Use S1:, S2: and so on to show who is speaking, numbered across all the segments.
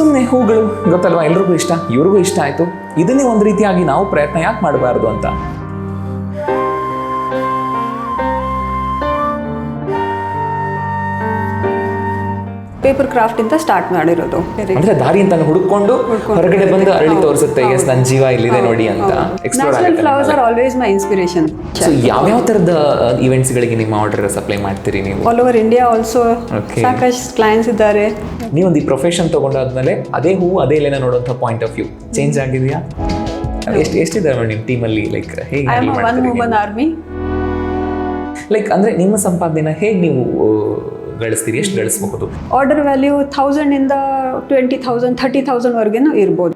S1: ಸುಮ್ಮನೆ ಹೂಗಳು ಗೊತ್ತಲ್ವಾ? ಎಲ್ರಿಗೂ ಇಷ್ಟ ಇವ್ರಿಗೂ ಇಷ್ಟ ಆಯಿತು. ಇದನ್ನೇ ಒಂದು ರೀತಿಯಾಗಿ ನಾವು ಪ್ರಯತ್ನ ಯಾಕೆ ಮಾಡಬಾರ್ದು ಅಂತ?
S2: ಪೇಪರ್ ಕ್ರಾಫ್ಟ್ ಇಂದ ಸ್ಟಾರ್ಟ್ ಮಾಡಿರೋದು.
S1: ಅಂದ್ರೆ ದಾರಿ ಅಂತ ಹುಡುಕೊಂಡು ಹೊರಗಡೆ ಬಂದು ಅರಳಿ ತೋರಿಸುತ್ತೆ. ಎಸ್ ನನ್ನ ಜೀವ ಇಲ್ಲಿದೆ ನೋಡಿ ಅಂತ.
S2: Natural flowers are always my inspiration
S1: ಯಾವ ಯಾವ ತರದ ಇವೆಂಟ್ಸ್ ಗಳಿಗೆ ನಿಮ್ಮ ಆರ್ಡರ್ ಸಪ್ಲೈ ಮಾಡ್ತೀರಿ ನೀವು?
S2: All over India also. ಸಾಕಷ್ಟು ಕ್ಲೈಂಟ್ಸ್ ಇದ್ದಾರೆ.
S1: ನೀವೊಂದು ಈ ಪ್ರೊಫೆಷನ್ ತಗೊಂಡಾದ್ಮೇಲೆ ಅದೇ ಹೂವು ಅದೇ ಎಲೆನ ನೋಡುವಂಥ ಪಾಯಿಂಟ್ ಆಫ್ ವ್ಯೂ ಚೇಂಜ್ ಆಗಿದೆಯಾ? ಎಷ್ಟು ಎಷ್ಟಿದ್ದಾರೆ ನಿಮ್ಮ ಟೀಮಲ್ಲಿ ಲೈಕ್ ಹೇಗೆ
S2: ಆರ್ಮಿ
S1: ಲೈಕ್ ಅಂದ್ರೆ ನಿಮ್ಮ ಸಂಪಾದನೆನ ಹೇಗೆ ನೀವು ಗಳಿಸ್ತೀರಿ? ಎಷ್ಟು ಗಳಿಸಬಹುದು?
S2: ಆರ್ಡರ್ ವ್ಯಾಲ್ಯೂ ಥೌಸಂಡ್ ಇಂದ ಟ್ವೆಂಟಿ ಥೌಸಂಡ್ ಥರ್ಟಿ ಥೌಸಂಡ್ ವರೆಗೂ ಇರ್ಬೋದು.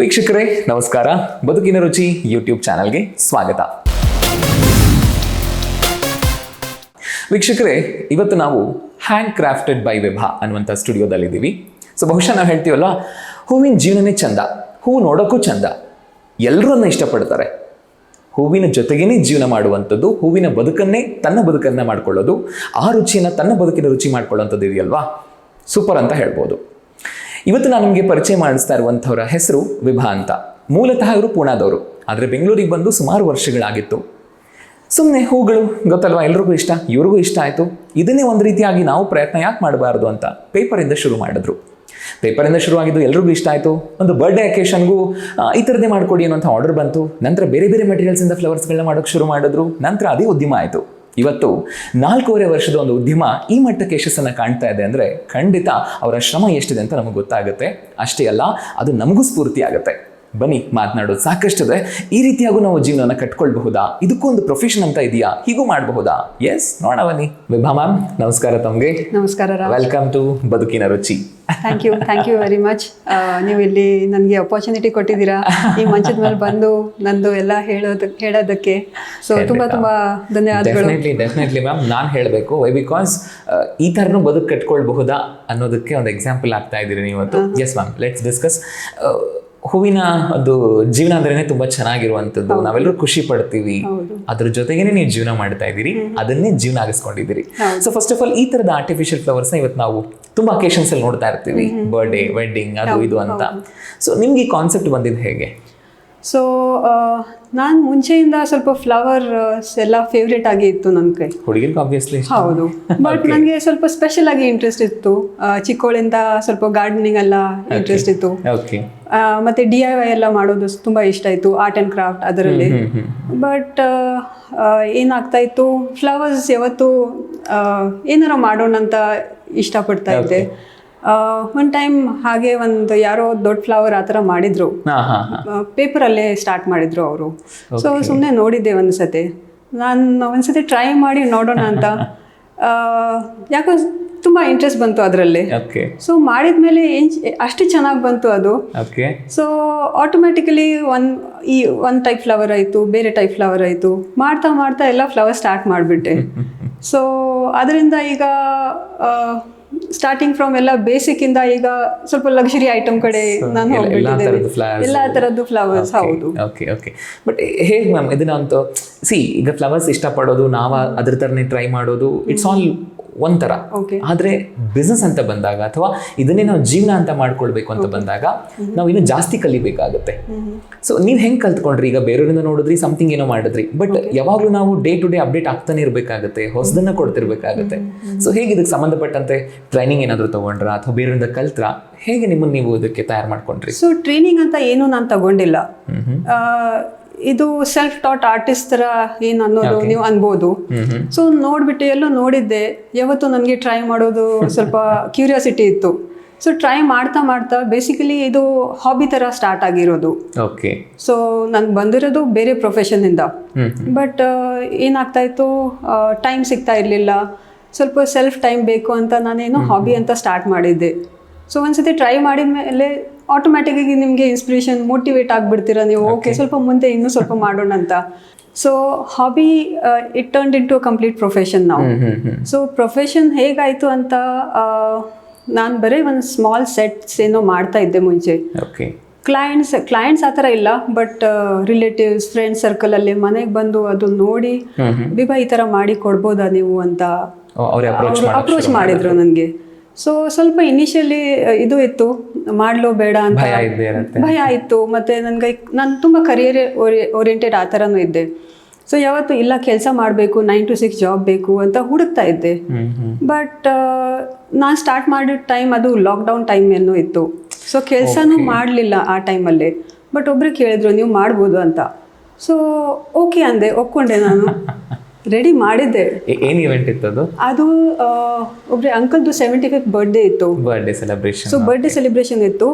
S1: ವೀಕ್ಷಕರೇ, ನಮಸ್ಕಾರ. ಬದುಕಿನ ರುಚಿ ಯೂಟ್ಯೂಬ್ ಚಾನಲ್ಗೆ ಸ್ವಾಗತ. ವೀಕ್ಷಕರೇ, ಇವತ್ತು ನಾವು ಹ್ಯಾಂಡ್ ಕ್ರಾಫ್ಟೆಡ್ ಬೈ ವಿಭಾ ಅನ್ನುವಂಥ ಸ್ಟುಡಿಯೋದಲ್ಲಿದ್ದೀವಿ ಸೊ ಬಹುಶಃ ನಾವು ಹೇಳ್ತೀವಲ್ಲ ಹೂವಿನ ಜೀವನನೇ ಚಂದ ಹೂವು ನೋಡೋಕ್ಕೂ ಚಂದ ಎಲ್ಲರನ್ನ ಇಷ್ಟಪಡ್ತಾರೆ. ಹೂವಿನ ಜೊತೆಗೇನೆ ಜೀವನ ಮಾಡುವಂಥದ್ದು, ಹೂವಿನ ಬದುಕನ್ನೇ ತನ್ನ ಬದುಕನ್ನ ಮಾಡ್ಕೊಳ್ಳೋದು, ಆ ರುಚಿಯನ್ನು ತನ್ನ ಬದುಕಿನ ರುಚಿ ಮಾಡ್ಕೊಳ್ಳೋಂಥದ್ದು ಇದೆಯಲ್ವಾ? ಸೂಪರ್ ಅಂತ ಹೇಳ್ಬೋದು. ಇವತ್ತು ನಾನು ನಿಮಗೆ ಪರಿಚಯ ಮಾಡಿಸ್ತಾ ಇರುವಂಥವ್ರ ಹೆಸರು ವಿಭಾ ಅಂತ. ಮೂಲತಃ ಇವರು ಪೂಣಾದವರು ಆದರೆ ಬೆಂಗಳೂರಿಗೆ ಬಂದು ಸುಮಾರು ವರ್ಷಗಳಾಗಿತ್ತು. ಸುಮ್ಮನೆ ಹೂಗಳು, ಗೊತ್ತಲ್ವಾ? ಎಲ್ರಿಗೂ ಇಷ್ಟ, ಇವ್ರಿಗೂ ಇಷ್ಟ ಆಯಿತು. ಇದನ್ನೇ ಒಂದು ರೀತಿಯಾಗಿ ನಾವು ಪ್ರಯತ್ನ ಯಾಕೆ ಮಾಡಬಾರ್ದು ಅಂತ ಪೇಪರಿಂದ ಶುರು ಮಾಡಿದ್ರು. ಪೇಪರಿಂದ ಶುರುವಾಗಿದ್ದು ಎಲ್ರಿಗೂ ಇಷ್ಟ ಆಯಿತು. ಒಂದು ಬರ್ಡೇ ಅಕೇಶನ್ಗೂ ಈ ಥರದ್ದೇ ಮಾಡಿಕೊಡಿ ಅನ್ನೋಂಥ ಆರ್ಡರ್ ಬಂತು. ನಂತರ ಬೇರೆ ಬೇರೆ ಮೆಟೀರಿಯಲ್ಸಿಂದ ಫ್ಲವರ್ಸ್ಗಳನ್ನ ಮಾಡೋಕ್ಕೆ ಶುರು ಮಾಡಿದ್ರು. ನಂತರ ಅದೇ ಉದ್ಯಮ ಆಯಿತು. ಇವತ್ತು ನಾಲ್ಕೂವರೆ ವರ್ಷದ ಒಂದು ಉದ್ಯಮ ಈ ಮಟ್ಟಕ್ಕೆ ಯಶಸ್ಸನ್ನು ಕಾಣ್ತಾ ಇದೆ ಅಂದರೆ ಖಂಡಿತ ಅವರ ಶ್ರಮ ಎಷ್ಟಿದೆ ಅಂತ ನಮಗೆ ಗೊತ್ತಾಗುತ್ತೆ. ಅಷ್ಟೇ ಅಲ್ಲ, ಅದು ನಮಗೂ ಸ್ಫೂರ್ತಿ ಆಗುತ್ತೆ. ಬನ್ನಿ ಮಾತನಾಡೋದು ಸಾಕಷ್ಟಿದೆ ಈ ರೀತಿಯಾಗೂ ನಾವು ಜೀವನನ ಕಟ್ಕೊಳ್ಬಹುದಾ? ಇದಕ್ಕೂ ಒಂದು ಪ್ರೊಫೆಷನ್ ಅಂತ ಇದೆಯಾ? ಹೀಗೂ ಮಾಡಬಹುದಾ? ಎಸ್ ನೋಡ ಬನ್ನಿ. ವಿಭಾ ಮ್ಯಾಮ್ ನಮಸ್ಕಾರ ತಮಗೆ.
S2: ನಮಸ್ಕಾರ
S1: ವೆಲ್ಕಮ್ ಟು ಬದುಕಿನ ರುಚಿ.
S2: Thank you thank you very much ನೀವು ಇಲ್ಲಿ ನನಗೆ ಅಪಾರ್ಚುನಿಟಿ ಕೊಟ್ಟಿದ್ದೀರಾ? ಈ ಮಂಚದ ಮೇಲೆ ಬಂದು ನಂದು ಎಲ್ಲ ಹೇಳೋದು ಹೇಳೋದಕ್ಕೆ. ಸೊ ತುಂಬ ತುಂಬ ಧನ್ಯವಾದಗಳು.
S1: ಡೆಫಿನೆಟ್ಲಿ ಡೆಫಿನೆಟ್ಲಿ ಮ್ಯಾಮ್ ನಾನು ಹೇಳಬೇಕು ವೈ ಬಿಕಾಸ್ ಈ ಥರನೂ ಬದುಕು ಕಟ್ಕೊಳ್ಬಹುದಾ ಅನ್ನೋದಕ್ಕೆ ಒಂದು ಎಕ್ಸಾಂಪಲ್ ಆಗ್ತಾ ಇದ್ದೀರಿ ನೀವು ಎಸ್ ಮ್ಯಾಮ್ ಲೆಟ್ಸ್ ಡಿಸ್ಕಸ್ ಹೂವಿನ ಅದು ಜೀವನ ಅಂದ್ರೇನೆ ತುಂಬಾ ಚೆನ್ನಾಗಿರುವಂತದ್ದು ನಾವೆಲ್ಲರೂ ಖುಷಿ ಪಡ್ತೀವಿ. ಅದ್ರ ಜೊತೆಗೇನೆ ನೀವು ಜೀವನ ಮಾಡ್ತಾ ಇದ್ದೀರಿ. ಅದನ್ನೇ ಜೀವನ ಆಗಿಸ್ಕೊಂಡಿದ್ದೀರಿ. ಸೊ ಫಸ್ಟ್ ಆಫ್ ಆಲ್ ಈ ತರದ ಆರ್ಟಿಫಿಷಿಯಲ್ ಫ್ಲವರ್ಸ್ನ ಇವತ್ತು ನಾವು ತುಂಬಾ ಅಕೇಶನ್ಸ್ ಅಲ್ಲಿ ನೋಡ್ತಾ ಇರ್ತೀವಿ. ಬರ್ಡೇ ವೆಡ್ಡಿಂಗ್ ಅದು ಇದು ಅಂತ. ಸೊ ನಿಮ್ಗೆ ಈ ಕಾನ್ಸೆಪ್ಟ್ ಬಂದಿದ್ದು ಹೇಗೆ?
S2: ಸೊ ನಾನು ಮುಂಚೆಯಿಂದ ಸ್ವಲ್ಪ ಫ್ಲವರ್ ಎಲ್ಲ ಫೇವ್ರೇಟ್ ಆಗಿ ಇತ್ತು ನನ್ನ ಕೈ.
S1: ಹುಡುಗಿರ್ಗೆ
S2: ಹೌದು. ಬಟ್ ನನಗೆ ಸ್ವಲ್ಪ ಸ್ಪೆಷಲ್ ಆಗಿ ಇಂಟ್ರೆಸ್ಟ್ ಇತ್ತು. ಚಿಕ್ಕೋಳಿಂದ ಸ್ವಲ್ಪ ಗಾರ್ಡನಿಂಗ್ ಎಲ್ಲ ಇಂಟ್ರೆಸ್ಟ್ ಇತ್ತು. ಮತ್ತೆ ಡಿ ಐ ವೈ ಎಲ್ಲ ಮಾಡೋದು ತುಂಬಾ ಇಷ್ಟ ಇತ್ತು ಆರ್ಟ್ ಆ್ಯಂಡ್ ಕ್ರಾಫ್ಟ್ ಅದರಲ್ಲಿ. ಬಟ್ ಏನಾಗ್ತಾ ಇತ್ತು ಫ್ಲವರ್ಸ್ ಯಾವತ್ತು ಏನಾರ ಮಾಡೋಣ ಅಂತ ಇಷ್ಟಪಡ್ತಾ ಇದ್ದೆ. ಒನ್ ಟೈಮ್ ಹಾಗೆ ಒಂದು ಯಾರೋ ದೊಡ್ಡ ಫ್ಲವರ್ ಆ ಥರ ಮಾಡಿದ್ರು. ಪೇಪರಲ್ಲೇ ಸ್ಟಾರ್ಟ್ ಮಾಡಿದ್ರು ಅವರು. ಸೊ ಸುಮ್ಮನೆ ನೋಡಿದ್ದೆ ಒಂದು ಸತಿ. ನಾನು ಒಂದ್ಸತಿ ಟ್ರೈ ಮಾಡಿ ನೋಡೋಣ ಅಂತ. ಯಾಕೋ ತುಂಬ ಇಂಟ್ರೆಸ್ಟ್ ಬಂತು ಅದರಲ್ಲಿ. ಸೊ ಮಾಡಿದ್ಮೇಲೆ ಅಷ್ಟು ಚೆನ್ನಾಗಿ ಬಂತು ಅದು.
S1: ಓಕೆ
S2: ಸೊ ಆಟೋಮೆಟಿಕಲಿ ಒನ್ ಈ ಒನ್ ಟೈಪ್ ಫ್ಲವರ್ ಆಯಿತು ಬೇರೆ ಟೈಪ್ ಫ್ಲವರ್ ಆಯಿತು. ಮಾಡ್ತಾ ಮಾಡ್ತಾ ಎಲ್ಲ ಫ್ಲವರ್ ಸ್ಟಾರ್ಟ್ ಮಾಡಿಬಿಟ್ಟೆ. ಸೊ ಅದರಿಂದ ಈಗ ಸ್ಟಾರ್ಟಿಂಗ್ ಫ್ರಮ್ ಎಲ್ಲ ಬೇಸಿಕ್ ಇಂದ ಈಗ ಸ್ವಲ್ಪ ಲಕ್ಸುರಿ ಐಟಮ್ ಕಡೆ ನಾನು
S1: ಎಲ್ಲ- ಥರದ್ದು
S2: ಫ್ಲವರ್ಸ್ ಹೌದು.
S1: ಓಕೆ ಓಕೆ ಬಟ್ ಹೇಗೆ ಮ್ಯಾಮ್ ಇದನ್ನ ಅಂತ ಸಿ ಈಗ ಫ್ಲವರ್ಸ್ ಇಷ್ಟಪಡೋದು ನಾವು ಅದ್ರ ಥರನೇ ಟ್ರೈ ಮಾಡೋದು ಇಟ್ಸ್ ಆಲ್ ಒಂಥರ. ಆದರೆ ಬಿಸ್ನೆಸ್ ಅಂತ ಬಂದಾಗ ಅಥವಾ ಇದನ್ನೇ ನಾವು ಜೀವನ ಅಂತ ಮಾಡ್ಕೊಳ್ಬೇಕು ಅಂತ ಬಂದಾಗ ನಾವು ಇನ್ನೂ ಜಾಸ್ತಿ ಕಲಿಬೇಕಾಗುತ್ತೆ. ಸೊ ನೀವು ಹೆಂಗೆ ಕಲ್ತ್ಕೊಂಡ್ರಿ? ಈಗ ಬೇರೆಯವರಿಂದ ನೋಡಿದ್ರಿ ಸಮಥಿಂಗ್ ಏನೋ ಮಾಡಿದ್ರಿ. ಬಟ್ ಯಾವಾಗಲೂ ನಾವು ಡೇ ಟು ಡೇ ಅಪ್ಡೇಟ್ ಆಗ್ತಾನೆ ಇರಬೇಕಾಗುತ್ತೆ ಹೊಸದನ್ನ ಕೊಡ್ತಿರ್ಬೇಕಾಗುತ್ತೆ. ಸೊ ಹೇಗೆ ಇದಕ್ಕೆ ಸಂಬಂಧಪಟ್ಟಂತೆ ಟ್ರೈನಿಂಗ್ ಏನಾದರೂ ತಗೊಂಡ್ರಾ ಅಥವಾ ಬೇರೆಯವರಿಂದ ಕಲ್ತ್ರ? ಹೇಗೆ ನಿಮ್ಮನ್ನು ನೀವು ಇದಕ್ಕೆ ತಯಾರು ಮಾಡ್ಕೊಂಡ್ರಿ?
S2: ಸೊ ಟ್ರೈನಿಂಗ್ ಅಂತ ಏನು ನಾನು ತಗೊಂಡಿಲ್ಲ. ಇದು ಸೆಲ್ಫ್ ಟಾಟ್ ಆರ್ಟಿಸ್ಟ್ ತರ ಏನ್ ಅನ್ನೋದು ನೀವು ಅನ್ಬೋದು. ಸೊ ನೋಡ್ಬಿಟ್ಟು ಎಲ್ಲೋ ನೋಡಿದ್ದೆ. ಯಾವತ್ತು ನನಗೆ ಟ್ರೈ ಮಾಡೋದು ಸ್ವಲ್ಪ ಕ್ಯೂರಿಯಾಸಿಟಿ ಇತ್ತು. ಸೊ ಟ್ರೈ ಮಾಡ್ತಾ ಮಾಡ್ತಾ ಬೇಸಿಕಲಿ ಇದು ಹಾಬಿ ತರ ಸ್ಟಾರ್ಟ್ ಆಗಿರೋದು.
S1: ಓಕೆ
S2: ಸೊ ನಂಗೆ ಬಂದಿರೋದು ಬೇರೆ ಪ್ರೊಫೆಷನ್
S1: ಇಂದ.
S2: ಬಟ್ ಏನಾಗ್ತಾ ಇತ್ತು? ಟೈಮ್ ಸಿಗ್ತಾ ಇರಲಿಲ್ಲ. ಸ್ವಲ್ಪ ಸೆಲ್ಫ್ ಟೈಮ್ ಬೇಕು ಅಂತ ನಾನೇನು ಹಾಬಿ ಅಂತ ಸ್ಟಾರ್ಟ್ ಮಾಡಿದ್ದೆ. ಸೊ ಒಂದ್ಸತಿ ಟ್ರೈ ಮಾಡಿದ ಮೇಲೆ ಆಟೋಮ್ಯಾಟಿಕ್ಕಾಗಿ ನಿಮಗೆ ಇನ್ಸ್ಪಿರೇಷನ್ ಮೋಟಿವೇಟ್ ಆಗಿಬಿಡ್ತೀರಾ? ನೀವು ಓಕೆ ಸ್ವಲ್ಪ ಮುಂದೆ ಇನ್ನೂ ಸ್ವಲ್ಪ ಮಾಡೋಣ ಅಂತ. So hobby it turn into complete profession ನಾವು ಸೊ ಪ್ರೊಫೆಷನ್ ಹೇಗಾಯಿತು ಅಂತ ನಾನು ಬರೀ ಒಂದು ಸ್ಮಾಲ್ ಸೆಟ್ಸ್ ಏನೋ ಮಾಡ್ತಾ ಇದ್ದೆ ಮುಂಚೆ. ಕ್ಲೈಂಟ್ಸ್ ಕ್ಲೈಂಟ್ಸ್ ಆ ಥರ ಇಲ್ಲ ಬಟ್ ರಿಲೇಟಿವ್ಸ್ ಫ್ರೆಂಡ್ ಸರ್ಕಲ್ ಅಲ್ಲಿ ಮನೆಗೆ ಬಂದು ಅದು ನೋಡಿ ಬಿಬಾ ಈ ಥರ ಮಾಡಿ ಕೊಡ್ಬೋದಾ ನೀವು ಅಂತ.
S1: ಅಪ್ರೋಚ್
S2: ಮಾಡಿದ್ರು ನನಗೆ. ಸೊ ಸ್ವಲ್ಪ ಇನಿಷಿಯಲಿ ಇದು ಇತ್ತು. ಮಾಡ್ಲೋ ಬೇಡ ಅಂತ
S1: ಭಯ
S2: ಇತ್ತು. ಮತ್ತೆ ನನ್ಗೆ ನಾನು ತುಂಬ ಕರಿಯರ್ ಓರಿಯೆಂಟೆಡ್ ಆ ಥರನೂ ಇದ್ದೆ. ಸೊ ಯಾವತ್ತು ಇಲ್ಲ ಕೆಲಸ ಮಾಡಬೇಕು ನೈನ್ ಟು ಸಿಕ್ಸ್ ಜಾಬ್ ಬೇಕು ಅಂತ ಹುಡುಕ್ತಾ ಇದ್ದೆ. ಬಟ್ ನಾನು ಸ್ಟಾರ್ಟ್ ಮಾಡಿದ ಟೈಮ್ ಅದು ಲಾಕ್ಡೌನ್ ಟೈಮ್ ಏನೋ ಇತ್ತು. ಸೊ ಕೆಲಸನೂ ಮಾಡಲಿಲ್ಲ ಆ ಟೈಮಲ್ಲಿ ಬಟ್ ಒಬ್ರು ಕೇಳಿದ್ರು ನೀವು ಮಾಡ್ಬೋದು ಅಂತ. ಸೊ ಓಕೆ ಅಂದೆ ಒಪ್ಕೊಂಡೆ ನಾನು. ರೆಡಿ ಮಾಡಿದ್ದೆ.
S1: ಏನು ಇವೆಂಟ್ ಇತ್ತು ಅದು?
S2: ಅದು ಒಬ್ರೆ ಅಂಕಲ್ದು ಸೆವೆಂಟಿ ಫಿಫ್ತ್ ಬರ್ಡೇ ಇತ್ತು.
S1: Birthday celebration
S2: so birthday celebration ಇತ್ತು.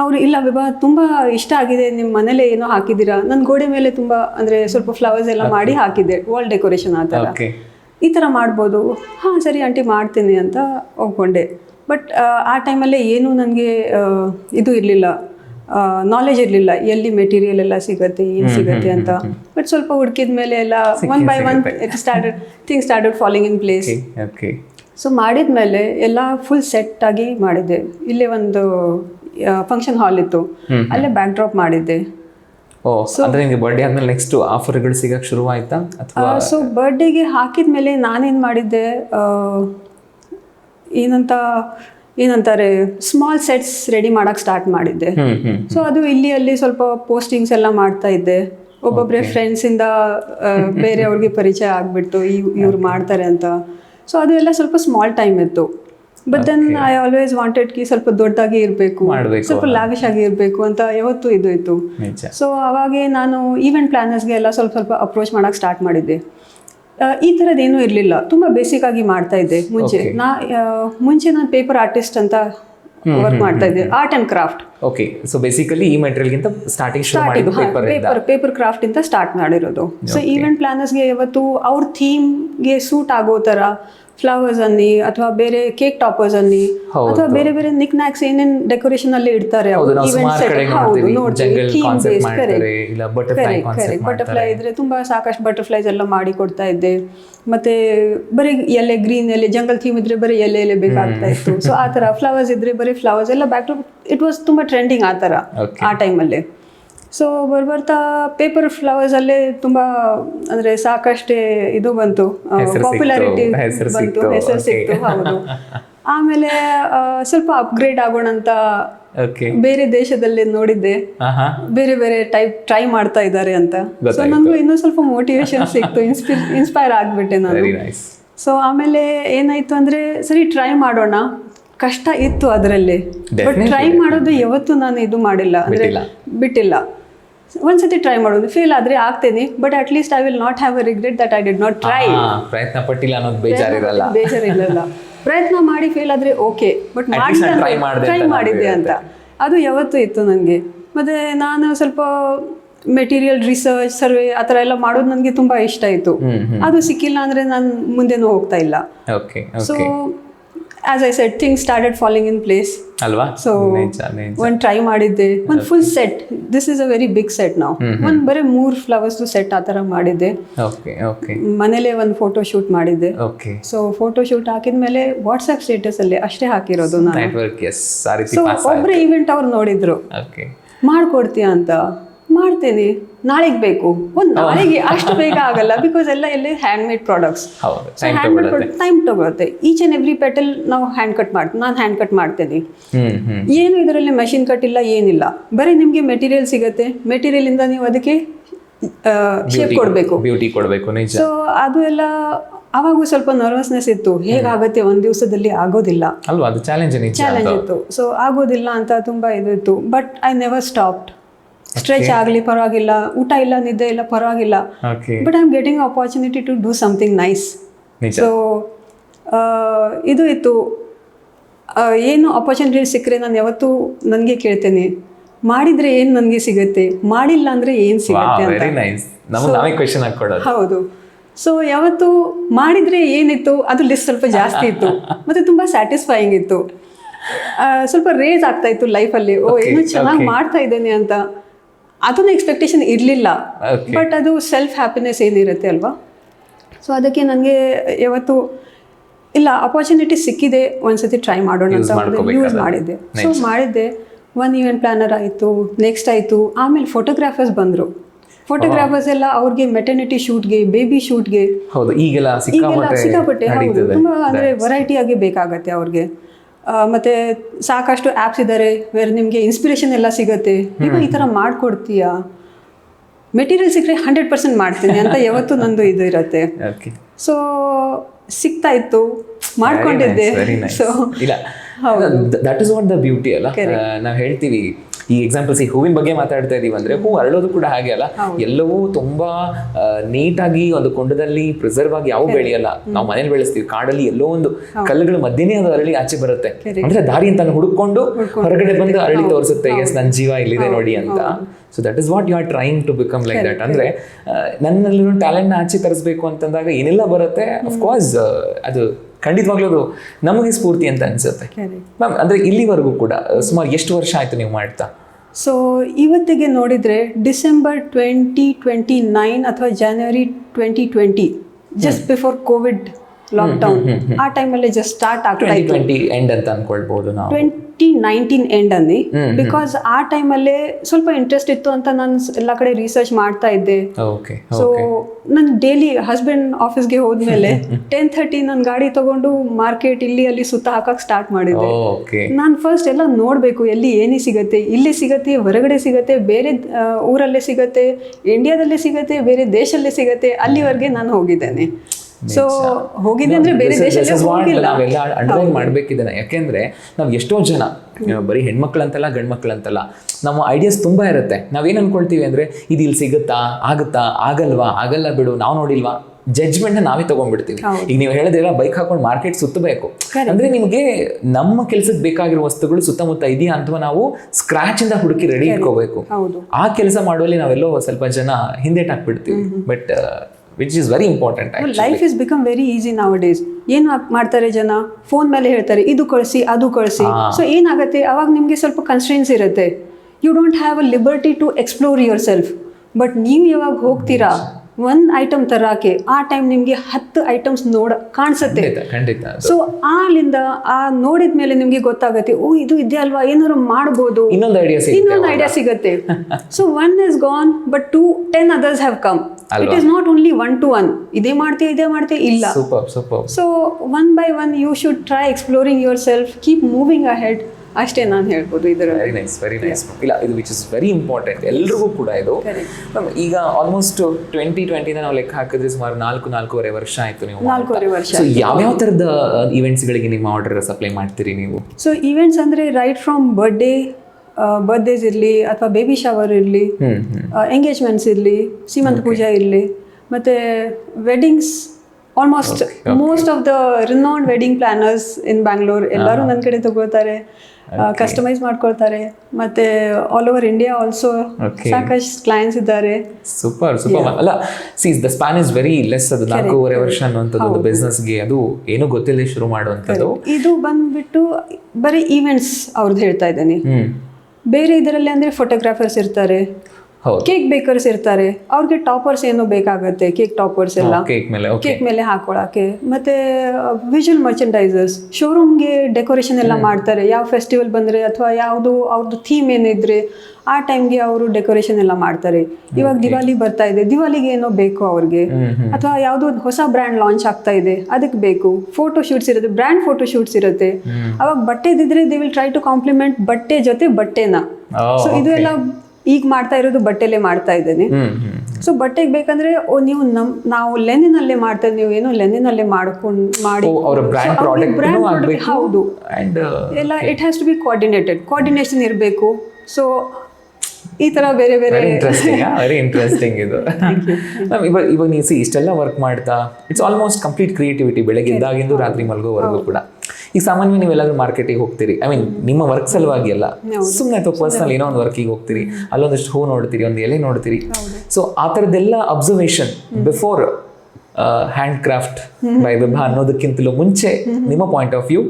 S2: ಅವರು ಇಲ್ಲ ವಿಭಾ ತುಂಬ ಇಷ್ಟ ಆಗಿದೆ ನಿಮ್ಮ ಮನೇಲೆ ಏನೋ ಹಾಕಿದ್ದೀರಾ? ನನ್ನ ಗೋಡೆ ಮೇಲೆ ತುಂಬ ಅಂದರೆ ಸ್ವಲ್ಪ ಫ್ಲವರ್ಸ್ ಎಲ್ಲ ಮಾಡಿ ಹಾಕಿದ್ದೆ ವಾಲ್ ಡೆಕೋರೇಷನ್ ಆ ಥರ. ಈ ಥರ ಮಾಡ್ಬೋದು. ಹಾಂ ಸರಿ ಆಂಟಿ ಮಾಡ್ತೀನಿ ಅಂತ ಒಪ್ಕೊಂಡೆ ಬಟ್ ಆ ಟೈಮಲ್ಲೇ ಏನೂ ನನಗೆ ಇದು ಇರಲಿಲ್ಲ. ನಾಲೆಜ್ ಇರಲಿಲ್ಲ. ಎಲ್ಲಿ ಮೆಟೀರಿಯಲ್ ಎಲ್ಲ ಸಿಗತ್ತೆ ಏನು ಸಿಗತ್ತೆ ಅಂತ. ಬಟ್ ಸ್ವಲ್ಪ ಹುಡುಕಿದ ಮೇಲೆ ಎಲ್ಲ one by one it started thing started falling in place so ಮಾಡಿದ ಮೇಲೆ ಎಲ್ಲ ಫುಲ್ ಸೆಟ್ ಆಗಿ ಮಾಡಿದ್ದೆ. ಇಲ್ಲೇ ಒಂದು ಫಂಕ್ಷನ್ ಹಾಲ್ ಇತ್ತು. ಅಲ್ಲೇ ಬ್ಯಾಕ್ ಡ್ರಾಪ್ ಮಾಡಿದ್ದೆ.
S1: ಓ ಅಂದ್ರೆ ನಿಮಗೆ ಬರ್ಡೇ ಆದ್ಮೇಲೆ ನೆಕ್ಸ್ಟ್ ಆಫರ್ಗಳು ಸಿಗಕ್ ಶುರು ಆಯ್ತಾ? ಅಥವಾ
S2: ಸೊ ಬರ್ಡೇಗೆ ಹಾಕಿದ ಮೇಲೆ ನಾನೇನು ಮಾಡಿದ್ದೆ ಏನಂತ ಏನಂತಾರೆ ಸ್ಮಾಲ್ ಸೆಟ್ಸ್ ರೆಡಿ ಮಾಡಕ್ ಸ್ಟಾರ್ಟ್ ಮಾಡಿದ್ದೆ. ಸೊ ಅದು ಇಲ್ಲಿ ಅಲ್ಲಿ ಸ್ವಲ್ಪ ಪೋಸ್ಟಿಂಗ್ಸ್ ಎಲ್ಲ ಮಾಡ್ತಾ ಇದ್ದೆ. ಒಬ್ಬೊಬ್ಬರೇ ಬೇರೆ ಅವ್ರಿಗೆ ಪರಿಚಯ ಆಗಿಬಿಟ್ಟು ಇವ್ರು ಮಾಡ್ತಾರೆ ಅಂತ. ಸೊ ಅದು ಎಲ್ಲ ಸ್ವಲ್ಪ ಸ್ಮಾಲ್ ಟೈಮ್ ಇತ್ತು. But then I always wanted ಕಿ ಸ್ವಲ್ಪ ದೊಡ್ಡದಾಗಿ ಇರಬೇಕು ಸ್ವಲ್ಪ ಲಾವಿಶ್ ಆಗಿ ಇರಬೇಕು ಅಂತ ಯಾವತ್ತೂ ಇದು ಇತ್ತು. ಸೊ ಅವಾಗೆ ನಾನು ಈವೆಂಟ್ ಪ್ಲಾನರ್ಸ್ಗೆ ಎಲ್ಲ ಸ್ವಲ್ಪ ಸ್ವಲ್ಪ ಅಪ್ರೋಚ್ ಮಾಡೋಕೆ ಸ್ಟಾರ್ಟ್ ಮಾಡಿದ್ದೆ. ಈ ಥರದ್ದೇನೂ ಏನೂ ಇರಲಿಲ್ಲ. ತುಂಬ ಬೇಸಿಕ್ ಆಗಿ ಮಾಡ್ತಾ ಇದ್ದೆ. ಮುಂಚೆ ನಾ ಮುಂಚೆ ನಾನು ಪೇಪರ್ ಆರ್ಟಿಸ್ಟ್ ಅಂತ ವರ್ಕ್ ಮಾಡ್ತಾ ಇದ್ದೆ. Art and craft
S1: okay so basically ಈ ಮೆಟೀರಿಯಲ್ಗಿಂತ ಸ್ಟಾರ್ಟಿಂಗ್ ಶುರು ಮಾಡಿದ್ದು ಪೇಪರ್
S2: ಪೇಪರ್ ಪೇಪರ್ ಕ್ರಾಫ್ಟ್ ಇಂದ ಸ್ಟಾರ್ಟ್ ಮಾಡಿರೋದು. ಸೊ ಈವೆಂಟ್ ಪ್ಲಾನರ್ಸ್ಗೆ ಯಾವತ್ತು ಅವ್ರ ಥೀಮ್ಗೆ ಸೂಟ್ ಆಗೋ ಥರ ಫ್ಲವರ್ಸ್ ಅನ್ನಿ ಅಥವಾ ಬೇರೆ ಕೇಕ್ ಟಾಪರ್ಸ್ ಅನ್ನಿ ಅಥವಾ ಬೇರೆ ಬೇರೆ ನಿಕ್ ನಾಕ್ಸ್ ಏನೇನ್ ಡೆಕೋರೇಷನ್ ಅಲ್ಲಿ ಇಡ್ತಾರೆ.
S1: ಬಟರ್ಫ್ಲೈ
S2: ಇದ್ರೆ ತುಂಬಾ ಸಾಕಷ್ಟು ಬಟರ್ಫ್ಲೈಸ್ ಎಲ್ಲ ಮಾಡಿ ಕೊಡ್ತಾ ಇದ್ದೆ. ಮತ್ತೆ ಬರೀ ಎಲೆ ಗ್ರೀನ್ ಎಲೆ ಜಂಗಲ್ ಥೀಮ್ ಇದ್ರೆ ಬರೀ ಎಲೆ ಎಲೆ ಬೇಕಾಗ್ತಾ ಇತ್ತು. ಸೊ ಆ ಥರ ಫ್ಲವರ್ಸ್ ಇದ್ರೆ ಬರೀ ಫ್ಲವರ್ಸ್ ಎಲ್ಲ ಬ್ಯಾಕ್ ಟು ಇಟ್ ವಾಸ್ ತುಂಬಾ ಟ್ರೆಂಡಿಂಗ್ ಆ
S1: ತರ.
S2: ಆ ಟೈಮಲ್ಲಿ ಸೊ ಬರ್ಬರ್ತಾ ಪೇಪರ್ ಫ್ಲವರ್ಸ್ ಅಲ್ಲೇ ತುಂಬಾ ಅಂದ್ರೆ ಸಾಕಷ್ಟೇ ಇದು ಬಂತು. ಪಾಪ್ಯುಲಾರಿಟಿ ಬಂತು ಹೆಸರು ಸಿಕ್ತು ಹೌದು. ಆಮೇಲೆ ಸ್ವಲ್ಪ ಅಪ್ಗ್ರೇಡ್ ಆಗೋಣ ಅಂತ ಬೇರೆ ದೇಶದಲ್ಲಿ ನೋಡಿದ್ದೆ. ಬೇರೆ ಬೇರೆ ಟೈಪ್ ಟ್ರೈ ಮಾಡ್ತಾ ಇದ್ದಾರೆ ಅಂತ. ಸೊ ನನ್ಗೂ ಇನ್ನೂ ಸ್ವಲ್ಪ ಮೋಟಿವೇಶನ್ ಸಿಕ್ತು ಇನ್ಸ್ಪಿ ಇನ್ಸ್ಪೈರ್ ಆಗ್ಬಿಟ್ಟೆ ನಾನು. ಸೊ ಆಮೇಲೆ ಏನಾಯ್ತು ಅಂದ್ರೆ ಸರಿ ಟ್ರೈ ಮಾಡೋಣ. ಕಷ್ಟ ಇತ್ತು ಅದರಲ್ಲಿ. ಬಟ್ ಟ್ರೈ ಮಾಡೋದು ಯಾವತ್ತೂ ನಾನು ಇದು ಮಾಡಿಲ್ಲ. ಅಂದ್ರೆ
S1: ಬಿಟ್ಟಿಲ್ಲ.
S2: ಒಂದ್ಸತಿ ಟ್ರೈ ಮಾಡೋದು. ಫೇಲ್ ಆದ್ರೆ ಆಗ್ತೇನೆ. But at least I will not have a regret that I did not try
S1: ಪ್ರಯತ್ನ ಪಟ್ಟಿಲ್ಲ ಅನ್ನೋದು ಬೇಜಾರಿರಲ್ಲ.
S2: ಬೇಜಾರಿರಲ್ಲ. ಪ್ರಯತ್ನ ಮಾಡಿ ಫೇಲ್ ಆದ್ರೆ ಓಕೆ ಬಟ್ ಮಾಡಿ ಟ್ರೈ ಮಾಡಿದ್ದೆ ಅಂತ. ಅದು ಯಾವತ್ತೂ ಇತ್ತು ನನಗೆ ಮತ್ತೆ ನಾನು ಸ್ವಲ್ಪ ಮೆಟೀರಿಯಲ್ ರಿಸರ್ಚ್ ಸರ್ವೆ ಆ ಥರ ಎಲ್ಲ ಮಾಡೋದು ನನಗೆ ತುಂಬ ಇಷ್ಟ
S1: ಹ್ಮ್
S2: ಅದು ಸಿಕ್ಕಿಲ್ಲ ಅಂದರೆ ನಾನು ಮುಂದೆನೂ ಹೋಗ್ತಾ ಇಲ್ಲ. So as I set thing started falling in place
S1: ಅಲ್ವಾ?
S2: ಸೊ ಒಂದು ಟ್ರೈ ಮಾಡಿದ್ದೆ. ಒಂದು full set this is a very big set ನಾವು ಒಂದು ಬರೀ ಮೂರು ಫ್ಲವರ್ಸ್ ಸೆಟ್ ಆ ಥರ ಮಾಡಿದ್ದೆ. ಮನೇಲೆ ಒಂದು ಫೋಟೋ ಶೂಟ್ ಮಾಡಿದ್ದೆ. ಸೊ ಫೋಟೋ ಶೂಟ್ ಹಾಕಿದ್ಮೇಲೆ ವಾಟ್ಸ್ಆಪ್ ಸ್ಟೇಟಸ್ ಅಲ್ಲಿ ಅಷ್ಟೇ ಹಾಕಿರೋದು ನಾನು. ಸೊ ಒಬ್ರು ಈವೆಂಟ್ ಅವ್ರು ನೋಡಿದ್ರು. ಮಾಡ್ಕೊಡ್ತೀಯ ಅಂತ. ಮಾಡ್ತೇನೆ. ನಾಳೆಗೆ ಬೇಕು. ಒಂದು ನಾಳೆಗೆ ಅಷ್ಟು ಬೇಗ ಆಗಲ್ಲ ಬಿಕಾಸ್ ಎಲ್ಲ ಎಲ್ಲಿ handmade products hand made time ತಗೊಳುತ್ತೆ. ಈಚ್ ಆ್ಯಂಡ್ ಎವ್ರಿ ಪೆಟಲ್ ನಾವು ಹ್ಯಾಂಡ್ ಕಟ್ ಮಾಡ್ತೀವಿ ನಾನು ಹ್ಯಾಂಡ್ ಕಟ್ ಮಾಡ್ತೇನೆ. ಏನು ಇದರಲ್ಲಿ ಮೆಷಿನ್ ಕಟ್ ಇಲ್ಲ ಏನಿಲ್ಲ. ಬರೀ ನಿಮಗೆ ಮೆಟೀರಿಯಲ್ ಸಿಗುತ್ತೆ. ಮೆಟೀರಿಯಲ್ ಇಂದ ನೀವು ಅದಕ್ಕೆ ಶೇಪ್ ಕೊಡಬೇಕು.
S1: ಬ್ಯೂಟಿ ಕೊಡಬೇಕು
S2: ಸೊ ಅದು ಎಲ್ಲ ಅವಾಗೂ ಸ್ವಲ್ಪ ನರ್ವಸ್ನೆಸ್ ಇತ್ತು. ಹೇಗಾಗುತ್ತೆ ಒಂದು ದಿವಸದಲ್ಲಿ ಆಗೋದಿಲ್ಲ.
S1: ಅಲ್ವಾ ಅದು ಚಾಲೆಂಜ್
S2: ಚಾಲೆಂಜ್ ಇತ್ತು. ಸೊ ಆಗೋದಿಲ್ಲ ಅಂತ ತುಂಬಾ ಇದು ಇತ್ತು. But I never stopped stretch ಆಗಲಿ ಪರವಾಗಿಲ್ಲ ಊಟ ಇಲ್ಲ ನಿದ್ದೆ ಇಲ್ಲ ಪರವಾಗಿಲ್ಲ. But I am getting opportunity to do something nice so ಇದು ಇತ್ತು. ಏನು ಅಪರ್ಚುನಿಟಿ ಸಿಕ್ಕರೆ ನಾನು ಯಾವತ್ತೂ ನನಗೆ ಕೇಳ್ತೇನೆ. ಮಾಡಿದ್ರೆ ಏನು ನನಗೆ ಸಿಗುತ್ತೆ? ಮಾಡಿಲ್ಲ ಅಂದರೆ ಏನು ಸಿಗುತ್ತೆ ಅಂತ. ಹೌದು. ಸೊ ಯಾವತ್ತು ಮಾಡಿದ್ರೆ ಏನಿತ್ತು ಅದು ಲಿಸ್ಟ್ ಸ್ವಲ್ಪ ಜಾಸ್ತಿ ಇತ್ತು. ಮತ್ತೆ ತುಂಬಾ ಸ್ಯಾಟಿಸ್ಫೈಯಿಂಗ್ ಇತ್ತು. ಸ್ವಲ್ಪ ರೇಸ್ ಆಗ್ತಾ ಇತ್ತು ಲೈಫಲ್ಲಿ ಓ ಏನೋ ಚೆನ್ನಾಗಿ ಮಾಡ್ತಾ ಇದ್ದೇನೆ ಅಂತ. ಅದನ್ನ ಎಕ್ಸ್ಪೆಕ್ಟೇಷನ್ ಇರಲಿಲ್ಲ. ಬಟ್ ಅದು ಸೆಲ್ಫ್ ಹ್ಯಾಪಿನೆಸ್ ಏನಿರುತ್ತೆ ಅಲ್ವಾ? ಸೊ ಅದಕ್ಕೆ ನನಗೆ ಯಾವತ್ತು ಇಲ್ಲ ಅಪಾರ್ಚುನಿಟಿ ಸಿಕ್ಕಿದೆ ಒಂದ್ಸತಿ ಟ್ರೈ ಮಾಡೋಣ ಅಂತ ಯೂಸ್. ಮಾಡಿದ್ದೆ. ಸೊ ಮಾಡಿದ್ದೆ. ಒನ್ ಈವೆಂಟ್ ಪ್ಲಾನರ್ ಆಯಿತು ನೆಕ್ಸ್ಟ್ ಆಯಿತು. ಆಮೇಲೆ ಫೋಟೋಗ್ರಾಫರ್ಸ್ ಬಂದರು. ಫೋಟೋಗ್ರಾಫರ್ಸ್ ಎಲ್ಲ ಅವ್ರಿಗೆ ಮೆಟರ್ನಿಟಿ ಶೂಟ್ಗೆ ಬೇಬಿ ಶೂಟ್ಗೆ
S1: ಈಗೆಲ್ಲ ಸಿಕ್ಕಾಪಟ್ಟೆ
S2: ತುಂಬ ಅಂದರೆ ವೆರೈಟಿಯಾಗಿ ಆಗಿ ಬೇಕಾಗತ್ತೆ ಅವ್ರಿಗೆ. ಮತ್ತೆ ಸಾಕಷ್ಟು ಆ್ಯಪ್ಸ್ ಇದ್ದಾರೆ ವೇರ್ ನಿಮಗೆ ಇನ್ಸ್ಪಿರೇಷನ್ ಎಲ್ಲ ಸಿಗುತ್ತೆ. ನೀವು ಈ ಥರ ಮಾಡ್ಕೊಡ್ತೀಯಾ? ಮೆಟೀರಿಯಲ್ ಸಿಕ್ಕರೆ ಹಂಡ್ರೆಡ್ ಪರ್ಸೆಂಟ್ ಮಾಡ್ತೀನಿ ಅಂತ ಯಾವತ್ತು ನಂದು ಇದು ಇರುತ್ತೆ. ಸೊ ಸಿಗ್ತಾ ಇತ್ತು. ಮಾಡ್ಕೊಂಡಿದ್ದೆ. ಸೊ
S1: ಇಲ್ಲ that is what the beauty ಅಲ್ಲ. ನಾವು ಹೇಳ್ತೀವಿ ಈ ಎಕ್ಸಾಂಪಲ್ಸ್ ಈ ಹೂವಿನ ಬಗ್ಗೆ ಮಾತಾಡ್ತಾ ಇದೀವಿ ಅಂದ್ರೆ ಹೂ ಅರಳೋದು ಕೂಡ ಹಾಗೆ ಅಲ್ಲ. ಎಲ್ಲವೂ ತುಂಬಾ ನೀಟಾಗಿ ಒಂದು ಕೊಂಡದಲ್ಲಿ ಪ್ರಿಸರ್ವ್ ಆಗಿ ಯಾವ ಬೆಳೆಯಲ್ಲ. ನಾವು ಮನೇಲಿ ಬೆಳೆಸ್ತೀವಿ ಕಾಡಲ್ಲಿ ಎಲ್ಲೋ ಒಂದು ಕಲ್ಲುಗಳ ಮಧ್ಯನೇ ಅದು ಅರಳಿ ಆಚೆ ಬರುತ್ತೆ. ಅಂದ್ರೆ ದಾರಿ ಅಂತ ಹುಡುಕೊಂಡು ಹೊರಗಡೆ ಬಂದು ಅರಳಿ ತೋರಿಸುತ್ತೆ ಎಸ್ ನನ್ನ ಜೀವ ಇಲ್ಲಿದೆ ನೋಡಿ ಅಂತ. So that is what you are trying to become like that ಅಂದ್ರೆ ನನ್ನಲ್ಲಿ ನನ್ನಲ್ಲಿರೋ ಟ್ಯಾಲೆಂಟ್ ಆಚೆ ತರಿಸ್ಬೇಕು ಅಂತಂದಾಗ ಏನೆಲ್ಲ ಬರುತ್ತೆ? ಅಫ್ಕೋರ್ಸ್ ಅದು ಖಂಡಿತವಾಗ್ಲೂ ಅದು ನಮಗೆ ಸ್ಫೂರ್ತಿ ಅಂತ ಅನ್ಸುತ್ತೆ. ಮ್ಯಾಮ್ ಅಂದ್ರೆ ಇಲ್ಲಿವರೆಗೂ ಕೂಡ ಸುಮಾರು ಎಷ್ಟು ವರ್ಷ ಆಯ್ತು ನೀವು ಮಾಡ್ತಾ?
S2: ಸೊ ಇವತ್ತಿಗೆ ನೋಡಿದರೆ ಡಿಸೆಂಬರ್ ಟ್ವೆಂಟಿ ಟ್ವೆಂಟಿ ನೈನ್ ಅಥವಾ January twenty twenty just before COVID lockdown ಆ ಟೈಮಲ್ಲಿ ಜಸ್ಟ್ ಸ್ಟಾರ್ಟ್ ಆಗ್ತಾ
S1: ಟ್ವೆಂಟಿ ಎಂಡ್ ಅಂತ ಅನ್ಕೊಳ್ಬಹುದು ನಾವು.
S2: ಟ್ವೆಂಟಿ ನೈನ್ಟೀನ್ ಎಂಡ್ ಅಲ್ಲಿ. ಬಿಕಾಸ್ ಆ ಟೈಮಲ್ಲೇ ಸ್ವಲ್ಪ ಇಂಟ್ರೆಸ್ಟ್ ಇತ್ತು ಅಂತ ನಾನು ಎಲ್ಲ ಕಡೆ ರಿಸರ್ಚ್ ಮಾಡ್ತಾ ಇದ್ದೆ. ಸೊ ನಾನು ಡೈಲಿ ಹಸ್ಬೆಂಡ್ ಆಫೀಸ್ಗೆ ಹೋದ್ಮೇಲೆ ಟೆನ್ ಥರ್ಟಿ ನಾನು ಗಾಡಿ ತಗೊಂಡು ಮಾರ್ಕೆಟ್ ಇಲ್ಲಿ ಅಲ್ಲಿ ಸುತ್ತ ಹಾಕಕ್ ಸ್ಟಾರ್ಟ್ ಮಾಡಿದ್ದೆ.
S1: ಓಕೆ
S2: ನಾನು ಫಸ್ಟ್ ಎಲ್ಲ ನೋಡಬೇಕು ಎಲ್ಲಿ ಏನೇ ಸಿಗತ್ತೆ. ಇಲ್ಲಿ ಸಿಗತ್ತೆ ಹೊರಗಡೆ ಸಿಗತ್ತೆ ಬೇರೆ ಊರಲ್ಲೇ ಸಿಗತ್ತೆ ಇಂಡಿಯಾದಲ್ಲೇ ಸಿಗತ್ತೆ ಬೇರೆ ದೇಶಲ್ಲೇ ಸಿಗತ್ತೆ ಅಲ್ಲಿವರೆಗೆ ನಾನು ಹೋಗಿದ್ದೇನೆ. ಸೊ ಅಂದ್ರೆ ಬೇರೆ
S1: ನಾವೆಲ್ಲ ಅಂಡರ್ಲೈನ್ ಮಾಡ್ಬೇಕಿದ್ದಾನೆ ಯಾಕೆಂದ್ರೆ ನಾವು ಎಷ್ಟೋ ಜನ ಬರೀ ಹೆಣ್ಮಕ್ಳಂತಲ್ಲ ಗಂಡ್ಮಕ್ಳಂತಲ್ಲ ನಮ್ಮ ಐಡಿಯಾಸ್ ತುಂಬಾ ಇರುತ್ತೆ. ನಾವೇನ್ ಅನ್ಕೊಳ್ತೀವಿ ಅಂದ್ರೆ ಇದು ಇಲ್ಲಿ ಸಿಗುತ್ತಾ ಆಗುತ್ತಾ ಆಗಲ್ವಾ ಆಗಲ್ಲ ಬಿಡು ನಾವು ನೋಡಿಲ್ವಾ? ಜಡ್ಜ್ಮೆಂಟ್ ನಾವೇ ತಗೊಂಡ್ಬಿಡ್ತೀವಿ. ಈಗ ನೀವು ಹೇಳಿದ್ರಲ್ಲ ಬೈಕ್ ಹಾಕೊಂಡು ಮಾರ್ಕೆಟ್ ಸುತ್ತಬೇಕು. ಅಂದ್ರೆ ನಿಮಗೆ ನಮ್ಮ ಕೆಲಸಕ್ಕೆ ಬೇಕಾಗಿರೋ ವಸ್ತುಗಳು ಸುತ್ತಮುತ್ತ ಇದೆಯಾ ಅಥವಾ ನಾವು ಸ್ಕ್ರಾಚ್ ಇಂದ ಹುಡುಕಿ ರೆಡಿ ಇಟ್ಕೋಬೇಕು. ಆ ಕೆಲಸ ಮಾಡುವಲ್ಲಿ ನಾವೆಲ್ಲೋ ಸ್ವಲ್ಪ ಜನ ಹಿಂದೆಟಾಕ್ಬಿಡ್ತೀವಿ but which is very important
S2: life is become very easy nowadays ಏನು ಮಾಡ್ತಾರೆ ಜನ? ಫೋನ್ ಮೇಲೆ ಹೇಳ್ತಾರೆ ಇದು ಕಳಿಸಿ ಅದು ಕಳಿಸಿ. ಸೊ ಏನಾಗುತ್ತೆ? ಅವಾಗ ನಿಮಗೆ ಸ್ವಲ್ಪ ಕನ್ಸ್ಟ್ರೆನ್ಸ್ ಇರುತ್ತೆ. You don't have a liberty to explore yourself but ನೀವು ಯಾವಾಗ ಹೋಗ್ತೀರಾ? ಒಂದು ಐಟಮ್ ತರಾಕೆ ಆ ಟೈಮ್ ನಿಮಗೆ ಹತ್ತು ಐಟಮ್ಸ್ ನೋಡ ಕಾಣಿಸುತ್ತೆ.
S1: ಖಂಡಿತ
S2: ಸೊ ಅಲ್ಲಿಂದ ಆ ನೋಡಿದ ಮೇಲೆ ನಿಮಗೆ ಗೊತ್ತಾಗುತ್ತೆ ಓ ಇದು ಇದೆ ಅಲ್ವಾ ಏನಾದ್ರು ಮಾಡ್ಬೋದು.
S1: ಇನ್ನೊಂದು ಐಡಿಯಾ ಸಿಗುತ್ತೆ
S2: ಇನ್ನೊಂದು ಐಡಿಯಾ ಸಿಗುತ್ತೆ. So one is gone but two ten others have come it is not only one to one ಇದೇ ಮಾಡ್ತೀವಿ ಇದೇ ಮಾಡ್ತೀವಿ ಇಲ್ಲ. So one by one you should try exploring yourself keep moving ahead ಅಷ್ಟೇ ನಾನು ಹೇಳ್ಬೋದು ಇದರ
S1: ವೆರಿ ನೈಸ್ ವೆರಿ ನೈಸ್ ಇಲ್ಲ ಇದು ವಿಚ್ ಇಸ್ ವೆರಿ ಇಂಪಾರ್ಟೆಂಟ್ ಎಲ್ರಿಗೂ ಕೂಡ ಇದು. ಮ್ಯಾಮ್ ಈಗ ಆಲ್ಮೋಸ್ಟ್ ಟ್ವೆಂಟಿ ಟ್ವೆಂಟಿನ ನಾವು ಲೆಕ್ಕ ಹಾಕಿದ್ರೆ ಸುಮಾರು ನಾಲ್ಕು ನಾಲ್ಕೂವರೆ ವರ್ಷ ಆಯ್ತು ನೀವು
S2: ನಾಲ್ಕೂವರೆ ವರ್ಷ
S1: ಸೊ ಯಾವ್ಯಾವ ಥರದ ಇವೆಂಟ್ಸ್ಗಳಿಗೆ ನಿಮ್ಮ ಆರ್ಡರ್ ಸಪ್ಲೈ ಮಾಡ್ತೀರಿ ನೀವು?
S2: ಸೊ ಈವೆಂಟ್ಸ್ ಅಂದರೆ ರೈಟ್ ಫ್ರಮ್ ಬರ್ಡೇ ಬರ್ಡೇಸ್ ಇರಲಿ ಅಥವಾ ಬೇಬಿ ಶವರ್ ಇರಲಿ ಎಂಗೇಜ್ಮೆಂಟ್ಸ್ ಇರಲಿ ಸೀಮಂತ ಪೂಜಾ ಇರಲಿ ಮತ್ತು weddings almost most of the renowned wedding planners in Bangalore ಎಲ್ಲರೂ ನನ್ನ ಕಡೆ ತಗೋತಾರೆ ಕಸ್ಟಮೈಸ್ ಮಾಡ್ಕೊಳ್ತಾರೆ ಮತ್ತೆ ಆಲ್ ಓವರ್ ಇಂಡಿಯಾ ಆಲ್ಸೋ. ಸಾಕಷ್ಟು ಕ್ಲೈಂಟ್ಸ್ ಇದ್ದಾರೆ.
S1: ಸೂಪರ್ ಸೂಪರ್ ಅಲ್ಲ see the span is very less ಅದು ನಾಲ್ಕೂವರೆ ವರ್ಷ ಅನ್ನುವಂಥದ್ದು ಒಂದು ಬಿಸ್ನೆಸ್ಗೆ ಅದು ಏನು ಗೊತ್ತಿಲ್ಲದೆ ಶುರು ಮಾಡುವಂಥದ್ದು.
S2: ಇದು ಬಂದ್ಬಿಟ್ಟು ಬರೀ ಈವೆಂಟ್ಸ್ ಅವ್ರದ್ದು ಹೇಳ್ತಾ ಇದ್ದೀನಿ. ಬೇರೆ ಇದರಲ್ಲಿ ಅಂದರೆ ಫೋಟೋಗ್ರಾಫರ್ಸ್ ಇರ್ತಾರೆ. ಕೇಕ್ ಬೇಕರ್ಸ್ ಇರ್ತಾರೆ. ಅವ್ರಿಗೆ ಟಾಪರ್ಸ್ ಏನೋ ಬೇಕಾಗುತ್ತೆ? ಕೇಕ್ ಟಾಪರ್ಸ್ ಎಲ್ಲ.
S1: ಕೇಕ್ ಮೇಲೆ
S2: ಕೇಕ್ ಮೇಲೆ ಹಾಕೊಳಕ್ಕೆ. ಮತ್ತೆ ವಿಜುವಲ್ ಮರ್ಚೆಂಡೈಸರ್ಸ್ ಶೋರೂಮ್ಗೆ ಡೆಕೋರೇಷನ್ ಎಲ್ಲ ಮಾಡ್ತಾರೆ. ಯಾವ ಫೆಸ್ಟಿವಲ್ ಬಂದ್ರೆ ಅಥವಾ ಯಾವುದು ಅವ್ರದ್ದು ಥೀಮ್ ಏನಿದ್ರೆ ಆ ಟೈಮ್ಗೆ ಅವರು ಡೆಕೋರೇಷನ್ ಎಲ್ಲ ಮಾಡ್ತಾರೆ. ಇವಾಗ ದಿವಾಲಿ ಬರ್ತಾ ಇದೆ. ದಿವಾಲಿಗೆ ಏನೋ ಬೇಕು ಅವ್ರಿಗೆ. ಅಥವಾ ಯಾವುದೋ ಒಂದು ಹೊಸ ಬ್ರ್ಯಾಂಡ್ ಲಾಂಚ್ ಆಗ್ತಾ ಇದೆ. ಅದಕ್ಕೆ ಬೇಕು. ಫೋಟೋ ಶೂಟ್ಸ್ ಇರುತ್ತೆ. ಬ್ರ್ಯಾಂಡ್ ಫೋಟೋ ಶೂಟ್ಸ್ ಇರುತ್ತೆ. ಅವಾಗ ಬಟ್ಟೆದಿದ್ರೆ they will try to complement ಬಟ್ಟೆ ಜೊತೆ ಬಟ್ಟೆನ. ಸೊ ಇದು ಎಲ್ಲ ಈಗ ಮಾಡ್ತಾ ಇರೋದು ಬಟ್ಟೆಲೆ ಮಾಡ್ತಾ ಇದ್ದೇನೆ. ಸೊ ಬಟ್ಟೆಗೆ ಬೇಕಂದ್ರೆ ನೀವು ನಮ್ ನಾವು ಲೆನಿನಲ್ಲೇ ಮಾಡ್ತಾ ನೀವು ಏನೋ ಲೆನಿನಲ್ಲೇ ಮಾಡ್ಕೊಂಡು ಮಾಡಿ.
S1: ಬ್ರ್ಯಾಂಡ್
S2: ಹೌದು.
S1: ಅಂಡ್
S2: ಎಲ್ಲ it has to be coordinated coordination ಇರಬೇಕು. ಸೊ ಈ ತರ ಬೇರೆ ಬೇರೆ
S1: ಇಂಟ್ರೆಸ್ಟಿಂಗ್ ವೆರಿ ಇಂಟ್ರೆಸ್ಟಿಂಗ್ ಇದು. ಮ್ಯಾಮ್ ಇವಾಗ ಇವಾಗ ನೀವು ಇಷ್ಟೆಲ್ಲ ವರ್ಕ್ ಮಾಡ್ತಾ ಇಟ್ಸ್ ಆಲ್ಮೋಸ್ಟ್ ಕಂಪ್ಲೀಟ್ ಕ್ರಿಯೇಟಿವಿಟಿ ಬೆಳಗ್ಗೆ ಇದ್ದಾಗಿಂದು ರಾತ್ರಿ ಮಲಗೋವರೆಗೂ ಕೂಡ. ಈಗ ಸಾಮಾನ್ಯ ನೀವು ಎಲ್ಲಾದ್ರೂ ಮಾರ್ಕೆಟಿಗೆ ಹೋಗ್ತೀರಿ. ಐ ಮೀನ್ ನಿಮ್ಮ ವರ್ಕ್ ಸಲುವಾಗಿ ಅಲ್ಲ. ಸುಮ್ಮನೆ ಅಥವಾ ಪರ್ಸನಲ್ ಏನೋ ಒಂದು ವರ್ಕಿಗೆ ಹೋಗ್ತೀರಿ. ಅಲ್ಲೊಂದಷ್ಟು ಹೂ ನೋಡ್ತೀರಿ ಒಂದು ಎಲೆ ನೋಡ್ತೀರಿ. ಸೊ ಆ ಥರದ್ದೆಲ್ಲ observation before hand craft by Vibha ಅನ್ನೋದಕ್ಕಿಂತಲೂ ಮುಂಚೆ ನಿಮ್ಮ ಪಾಯಿಂಟ್ ಆಫ್ ವ್ಯೂ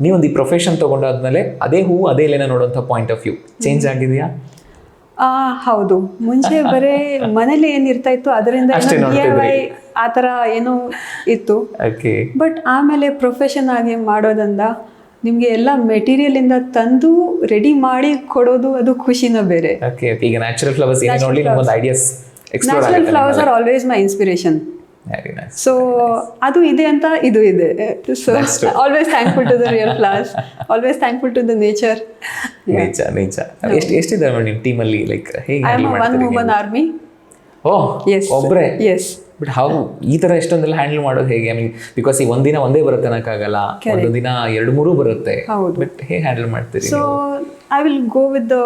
S1: ನೀವೊಂದು ಈ ಪ್ರೊಫೆಷನ್ ತಗೊಂಡಾದ್ಮೇಲೆ ಅದೇ ಹೂ ಅದೇ ಎಲೆನ ನೋಡುವಂಥ ಪಾಯಿಂಟ್ ಆಫ್ ವ್ಯೂ ಚೇಂಜ್ ಆಗಿದೆಯಾ?
S2: ಆ ಹೌದು. ಮುಂಚೆ ಬರೇ ಮನೇಲಿ ಏನಿರ್ತಾ ಇತ್ತು ಅದರಿಂದ. ಆ ಥರ ಏನೋ ಇತ್ತು. ಬಟ್ ಆಮೇಲೆ ಪ್ರೊಫೆಷನ್ ಆಗಿ ಮಾಡೋದಂದ ನಿಮಗೆ ಎಲ್ಲ ಮೆಟೀರಿಯಲಿಂದ ತಂದು ರೆಡಿ ಮಾಡಿ ಕೊಡೋದು ಅದು ಖುಷಿನ ಬೇರೆ.
S1: ಈಗ ನ್ಯಾಚುರಲ್ ಫ್ಲವರ್ಸ್ ನೋಡಿ ideas
S2: natural flowers are always my inspiration so ಅದು ಇದೆ ಅಂತ ಇದು ಇದೆ. So always thankful to the real flowers always thankful to the nature
S1: ನಿಜ ನಿಜ ಎಷ್ಟು ಎಷ್ಟಿದ್ದಾರೆ ನಿಮ್ಮ ಟೀಮಲ್ಲಿ ಲೈಕ್ ಹೇಗೆ
S2: I am one woman army
S1: oh
S2: yes
S1: ಒಬ್ಬರೇ
S2: ಎಸ್
S1: ಬಟ್ ಹೌ ಈ ತರ ಎಷ್ಟೊಂದೆಲ್ಲ ಹ್ಯಾಂಡಲ್ ಮಾಡೋದು ಹೇಗೆ? ಐ ಮೀನ್ ಬಿಕಾಸ್ ಈ ಒಂದಿನ ಒಂದೇ ಬರುತ್ತೆ ಅನ್ನೋಕ್ಕಾಗಲ್ಲ ಒಂದು ದಿನ ಎರಡು ಮೂರು ಬರುತ್ತೆ. ಬಟ್ ಹೇಗೆ ಹ್ಯಾಂಡಲ್ ಮಾಡ್ತೀರಿ
S2: so I will go with the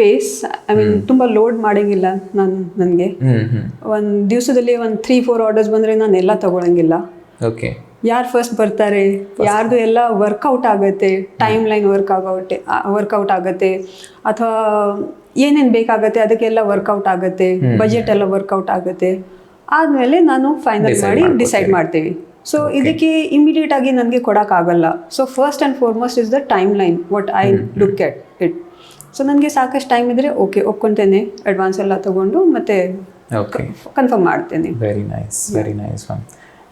S2: pace I mean ತುಂಬ ಲೋಡ್ ಮಾಡಂಗಿಲ್ಲ ನಾನು ನನಗೆ. ಒಂದು ದಿವಸದಲ್ಲಿ ಒಂದು ತ್ರೀ ಫೋರ್ ಆರ್ಡರ್ಸ್ ಬಂದರೆ ನಾನು ಎಲ್ಲ ತಗೊಳಂಗಿಲ್ಲ.
S1: ಓಕೆ
S2: ಯಾರು ಫಸ್ಟ್ ಬರ್ತಾರೆ? ಯಾರ್ದು ಎಲ್ಲ ವರ್ಕೌಟ್ ಆಗುತ್ತೆ? ಟೈಮ್ ಲೈನ್ ವರ್ಕ್ ಆಗೋಟೆ ವರ್ಕೌಟ್ ಆಗುತ್ತೆ? ಅಥವಾ ಏನೇನು ಬೇಕಾಗತ್ತೆ ಅದಕ್ಕೆಲ್ಲ ವರ್ಕೌಟ್ ಆಗುತ್ತೆ? ಬಜೆಟ್ ಎಲ್ಲ ವರ್ಕೌಟ್ ಆಗುತ್ತೆ? ಆದಮೇಲೆ ನಾನು ಫೈನಲ್ ಮಾಡಿ ಡಿಸೈಡ್ ಮಾಡ್ತೀವಿ. ಸೊ ಇದಕ್ಕೆ ಇಮಿಡಿಯೇಟ್ ಆಗಿ ನನಗೆ ಕೊಡೋಕ್ಕಾಗಲ್ಲ so first and foremost is the timeline what I look at it so ನನಗೆ ಸಾಕಷ್ಟು ಟೈಮ್ ಇದ್ದರೆ ಓಕೆ ಒಪ್ಕೊತೇನೆ. ಅಡ್ವಾನ್ಸ್ ಎಲ್ಲ ತೊಗೊಂಡು ಮತ್ತೆ ಕನ್ಫರ್ಮ್ ಮಾಡ್ತೇನೆ.
S1: Very nice very nice ma'am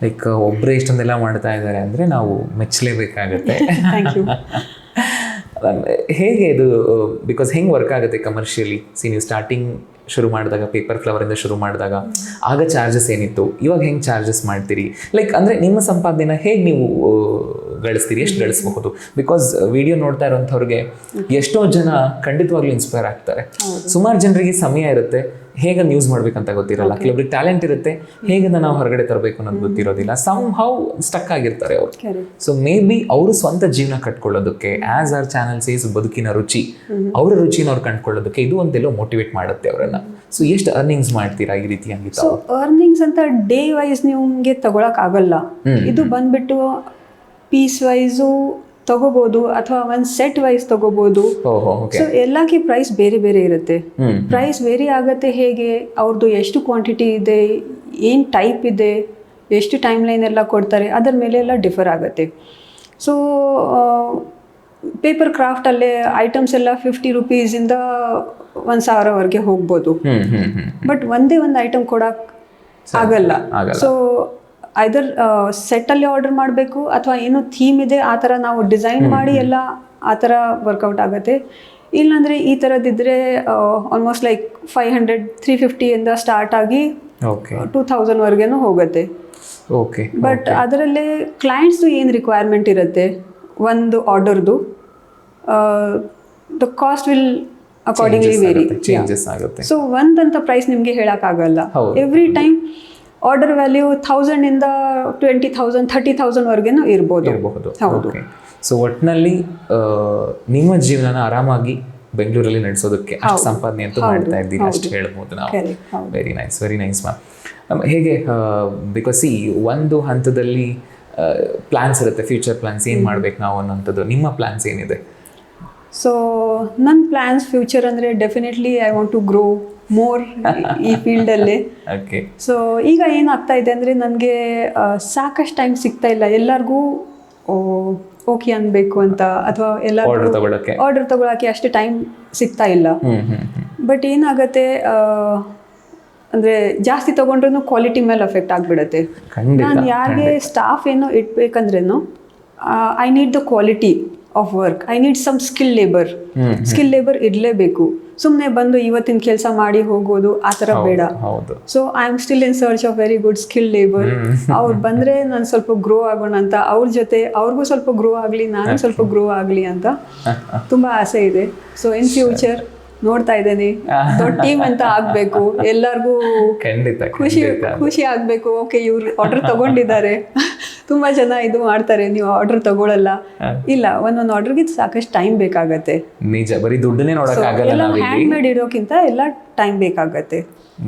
S1: like ಒಬ್ಬರೇ ಇಷ್ಟೊಂದೆಲ್ಲ ಮಾಡ್ತಾ ಇದ್ದಾರೆ ಅಂದರೆ ನಾವು ಮೆಚ್ಚಲೇಬೇಕಾಗತ್ತೆ.
S2: ಥ್ಯಾಂಕ್ ಯು
S1: ಮ್ಯಾಮ್, ಹೇಗೆ ಇದು ಬಿಕಾಸ್ ಹೆಂಗೆ ವರ್ಕ್ ಆಗುತ್ತೆ ಕಮರ್ಷಿಯಲಿ ಸಿ ನೀವು ಸ್ಟಾರ್ಟಿಂಗ್ ಶುರು ಮಾಡಿದಾಗ ಪೇಪರ್ ಫ್ಲವರಿಂದ ಶುರು ಮಾಡಿದಾಗ, ಆಗ ಚಾರ್ಜಸ್ ಏನಿತ್ತು? ಇವಾಗ ಹೆಂಗೆ ಚಾರ್ಜಸ್ ಮಾಡ್ತೀರಿ? ಲೈಕ್ ಅಂದರೆ ನಿಮ್ಮ ಸಂಪಾದನೆ ಹೇಗೆ ನೀವು ಗಳಿಸ್ತೀರಿ ಎಷ್ಟು ಗಳಿಸಬಹುದು? ಬಿಕಾಸ್ ವಿಡಿಯೋ ನೋಡ್ತಾ ಇರೋಂಥವ್ರಿಗೆ ಎಷ್ಟೋ ಜನ ಖಂಡಿತವಾಗ್ಲೂ ಇನ್ಸ್ಪೈರ್ ಆಗ್ತಾರೆ. ಸುಮಾರು ಜನರಿಗೆ ಸಮಯ ಇರುತ್ತೆ ಹೇಗೆ ಯೂಸ್ ಮಾಡ್ಬೇಕಂತ ಗೊತ್ತಿರಲ್ಲ. ಕೆಲವೊಬ್ರಿಗೆ ಟ್ಯಾಲೆಂಟ್ ಇರುತ್ತೆ ಹೇಗೆ ನಾವು ಹೊರಗಡೆ ತರಬೇಕು ಅನ್ನೋದು ಗೊತ್ತಿರೋದಿಲ್ಲ. ಸಮ್ ಹೌ ಸ್ಟಕ್ ಆಗಿರ್ತಾರೆ ಅವರು. ಸೊ ಮೇ ಬಿ ಅವರು ಸ್ವಂತ ಜೀವನ ಕಟ್ಕೊಳ್ಳೋದಕ್ಕೆ ಆಸ್ ಆರ್ ಚಾನಲ್ ಸೇಸ್ ಬದುಕಿನ ರುಚಿ ಅವರ ರುಚಿನ ಅವ್ರು ಕಂಡ್ಕೊಳ್ಳೋದಕ್ಕೆ ಇದು ಒಂದೆಲ್ಲೋ ಮೋಟಿವೇಟ್ ಮಾಡುತ್ತೆ ಅವರನ್ನ. ಸೊ ಎಷ್ಟು ಅರ್ನಿಂಗ್ಸ್ ಮಾಡ್ತೀರಾ ಈ ರೀತಿಯಾಗಿ
S2: ಸೊ ಅರ್ನಿಂಗ್ಸ್ ಅಂತ ಡೇ ವೈಸ್ ನಿಮ್ಗೆ ತಗೊಳಕ್ ಆಗಲ್ಲ ಇದು ಬಂದ್ಬಿಟ್ಟು ಪೀಸ್ ವೈಸು ತಗೋಬಹುದು ಅಥವಾ ಒಂದು ಸೆಟ್ ವೈಸ್ ತಗೋಬಹುದು ಸೊ ಎಲ್ಲಕ್ಕೆ ಪ್ರೈಸ್ ಬೇರೆ ಬೇರೆ ಇರುತ್ತೆ. ಪ್ರೈಸ್ ವೇರಿ ಆಗುತ್ತೆ ಹೇಗೆ? ಅವ್ರದ್ದು ಎಷ್ಟು ಕ್ವಾಂಟಿಟಿ ಇದೆ? ಏನು ಟೈಪ್ ಇದೆ? ಎಷ್ಟು ಟೈಮ್ ಲೈನ್ ಎಲ್ಲ ಕೊಡ್ತಾರೆ? ಅದರ ಮೇಲೆ ಎಲ್ಲ ಡಿಫರ್ ಆಗುತ್ತೆ. ಸೊ ಪೇಪರ್ ಕ್ರಾಫ್ಟಲ್ಲೇ ಐಟಮ್ಸ್ ಎಲ್ಲ ಫಿಫ್ಟಿ ರುಪೀಸಿಂದ ಒಂದು ಸಾವಿರವರೆಗೆ ಹೋಗ್ಬೋದು. ಬಟ್ ಒಂದೇ ಒಂದು ಐಟಮ್ ಕೊಡಕ್ ಆಗಲ್ಲ. ಸೊ ಐದರ್ ಸೆಟ್ಟಲ್ಲಿ ಆರ್ಡರ್ ಮಾಡಬೇಕು ಅಥವಾ ಏನು ಥೀಮ್ ಇದೆ ಆ ಥರ ನಾವು ಡಿಸೈನ್ ಮಾಡಿ ಎಲ್ಲ ಆ ಥರ ವರ್ಕೌಟ್ ಆಗುತ್ತೆ. ಇಲ್ಲಾಂದರೆ ಈ ಥರದ್ದಿದ್ರೆ almost like five hundred three ಫಿಫ್ಟಿಯಿಂದ start ಆಗಿ
S1: ಓಕೆ
S2: ಟೂ ತೌಸಂಡ್ವರೆಗೇನು ಹೋಗುತ್ತೆ.
S1: ಓಕೆ
S2: ಬಟ್ ಅದರಲ್ಲೇ ಕ್ಲೈಂಟ್ಸ್ದು ಏನು ರಿಕ್ವೈರ್ಮೆಂಟ್ ಇರುತ್ತೆ? ಒಂದು ಆರ್ಡರ್ದು the cost will accordingly vary
S1: changes ಆಗುತ್ತೆ
S2: ಸೊ ಒಂದಂತ ಪ್ರೈಸ್ ನಿಮಗೆ ಹೇಳೋಕ್ಕಾಗಲ್ಲ. ಎವ್ರಿ ಟೈಮ್ ಆರ್ಡರ್ ವ್ಯಾಲ್ಯೂ ಥೌಸಂಡಿಂದ ಟ್ವೆಂಟಿ ಥೌಸಂಡ್ ಥರ್ಟಿ ಥೌಸಂಡ್ವರೆಗೂ ಇರ್ಬೋದು.
S1: ಇರಬಹುದು.
S2: ಹೌದು.
S1: ಸೊ ಒಟ್ಟಿನಲ್ಲಿ ನಿಮ್ಮ ಜೀವನನ ಆರಾಮಾಗಿ ಬೆಂಗಳೂರಲ್ಲಿ ನಡೆಸೋದಕ್ಕೆ ಅಷ್ಟು ಸಂಪಾದನೆ ಅಂತೂ ಮಾಡ್ತಾ ಇದ್ದೀನಿ ಅಷ್ಟು ಹೇಳ್ಬೋದು ನಾವು. Very nice very nice ma'am ಹೇಗೆ ಬಿಕಾಸ್ ಈ ಒಂದು ಹಂತದಲ್ಲಿ ಪ್ಲ್ಯಾನ್ಸ್ ಇರುತ್ತೆ ಫ್ಯೂಚರ್ ಪ್ಲಾನ್ಸ್ ಏನು ಮಾಡ್ಬೇಕು ನಾವು ಅನ್ನೋಂಥದ್ದು ನಿಮ್ಮ ಪ್ಲ್ಯಾನ್ಸ್ ಏನಿದೆ?
S2: ಸೊ ನನ್ನ ಪ್ಲ್ಯಾನ್ಸ್ ಫ್ಯೂಚರ್ ಅಂದರೆ definitely I want to grow more ಈ ಫೀಲ್ಡಲ್ಲಿ
S1: ಓಕೆ
S2: ಸೊ ಈಗ ಏನಾಗ್ತಾ ಇದೆ ಅಂದರೆ ನನಗೆ ಸಾಕಷ್ಟು ಟೈಮ್ ಸಿಗ್ತಾ ಇಲ್ಲ. ಎಲ್ಲರಿಗೂ ಓಕೆ ಅನ್ಬೇಕು ಅಂತ. ಅಥವಾ ಎಲ್ಲ
S1: ಆರ್ಡರ್ ತಗೊಳಕ್ಕೆ.
S2: ಅಷ್ಟು ಟೈಮ್ ಸಿಗ್ತಾ ಇಲ್ಲ. ಬಟ್ ಏನಾಗುತ್ತೆ ಅಂದ್ರೆ ಜಾಸ್ತಿ ತಗೊಂಡ್ರೂ ಕ್ವಾಲಿಟಿ ಮೇಲೆ ಅಫೆಕ್ಟ್ ಆಗ್ಬಿಡತ್ತೆ. ನಾನು ಯಾರಿಗೆ ಸ್ಟಾಫ್ ಏನೋ ಇಟ್ಬೇಕಂದ್ರೇನು I need the quality of work I need some skill labour skill labour ಇರಲೇಬೇಕು. ಸುಮ್ಮನೆ ಬಂದು ಇವತ್ತಿನ ಕೆಲಸ ಮಾಡಿ ಹೋಗೋದು ಆ ಥರ ಬೇಡ. So I am still in search of very good skill labour ಅವ್ರು ಬಂದರೆ ನಾನು ಸ್ವಲ್ಪ ಗ್ರೋ ಆಗೋಣ ಅಂತ. ಅವ್ರ ಜೊತೆ ಅವ್ರಿಗೂ ಸ್ವಲ್ಪ ಗ್ರೋ ಆಗಲಿ ನಾನು ಸ್ವಲ್ಪ ಗ್ರೋ ಆಗಲಿ ಅಂತ ತುಂಬ ಆಸೆ ಇದೆ. ಸೊ ಇನ್ ಫ್ಯೂಚರ್ ನೋಡ್ತಾ ಇದ್ದೇನೆ. ದೊಡ್ಡ ಟೀಮ್ ಅಂತ ಆಗಬೇಕು. ಎಲ್ಲರಿಗೂ ಖುಷಿ ಖುಷಿ ಆಗಬೇಕು. ಓಕೆ ಇವ್ರು ಆರ್ಡರ್ ತಗೊಂಡಿದ್ದಾರೆ. ತುಂಬಾ ಜನ ಇದು ಮಾಡ್ತಾರೆ ನೀವು ಆರ್ಡರ್ ತಗೊಳಲ್ಲ. ಇಲ್ಲ ಒಂದೊಂದು ಆರ್ಡರ್ಗೆ ಸಾಕಷ್ಟು ಟೈಮ್ ಬೇಕಾಗತ್ತೆ.
S1: ನಿಜ ಬರೀ ದುಡ್ಡನ್ನೇ ನೋಡೋಕ್ಕಾಗಲ್ಲ
S2: ಹ್ಯಾಂಡ್ ಮೇಡ್ ಇರೋಕ್ಕಿಂತ ಎಲ್ಲ ಟೈಮ್ ಬೇಕಾಗತ್ತೆ.